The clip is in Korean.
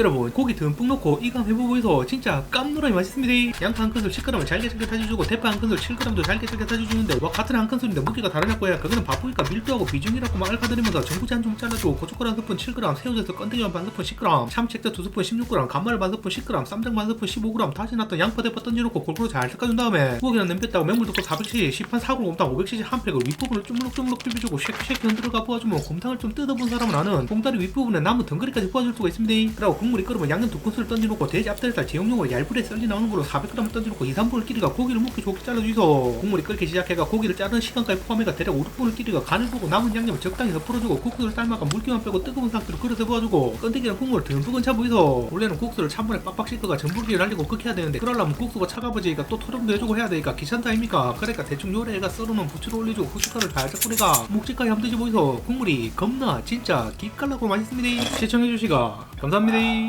여러분 고기 듬뿍 넣고 한번 해보고 해서 진짜 깜놀하게 맛있습니다. 양파 한 큰술 10g을 잘게 잘게 타주고 대파 한 큰술 7g도 잘게 잘게 타주는데 와 같은 한 큰술인데 무게가 다르냐고요 그거는 바쁘니까 밀도하고 비중이라고 막 알카드리면서 전구지 한줌 잘라주고 고춧가루 한 스푼 7g 새우젓에서 건더기 반 스푼 10g 참치액젓 두 스푼 16g 간마늘 반 스푼 10g 쌈장 반 스푼 15g 다져놨던 양파 대파 던져놓고 골고루 잘 섞어준 다음에 냄비 뺐다고 맹물 넣고 400cc 시판 사골 곰탕 500cc 한 팩을 윗부분을 주물럭주물럭 비벼주고 쉐키쉐키 흔들어가 부어주면 곰탕을 좀 뜯어본 사람은 아는 봉다리 윗부분에 남은 덩어리까지 부어줄 수가 있습니다. 그리고 국물이 끓으면 양념 두 큰술 던져놓고 돼지 앞다리살 제용용으로 얇게 썰리 나오는 걸로 400g 던져놓고 2, 3분을 끼리가 고기를 먹기 좋게 잘라주이소. 국물이 끓기 시작해가 고기를 자르는 시간까지 포함해가 대략 5, 6분을 끼리가 간을 보고 남은 양념을 적당히 더 풀어주고 국수를 삶아가 물기만 빼고 뜨거운 상태로 그릇에 부어주고 건더기랑 국물을 듬뿍은 차 보이소. 원래는 국수를 찬물에 빡빡 씻어가 전분기를 날리고 끓여야 되는데 그러려면 국수가 차가워지니까 또 토렴도 해주고 해야 되니까 귀찮다 아닙니까? 그러니까 대충 요래가 썰어놓은 부추를 올려주고 후춧가루를 살짝 뿌리가 묵직하게 한번 드셔보이소. 국물이 겁나 진짜 기깔나고 맛있습니다. 시청해주시가 감사합니다.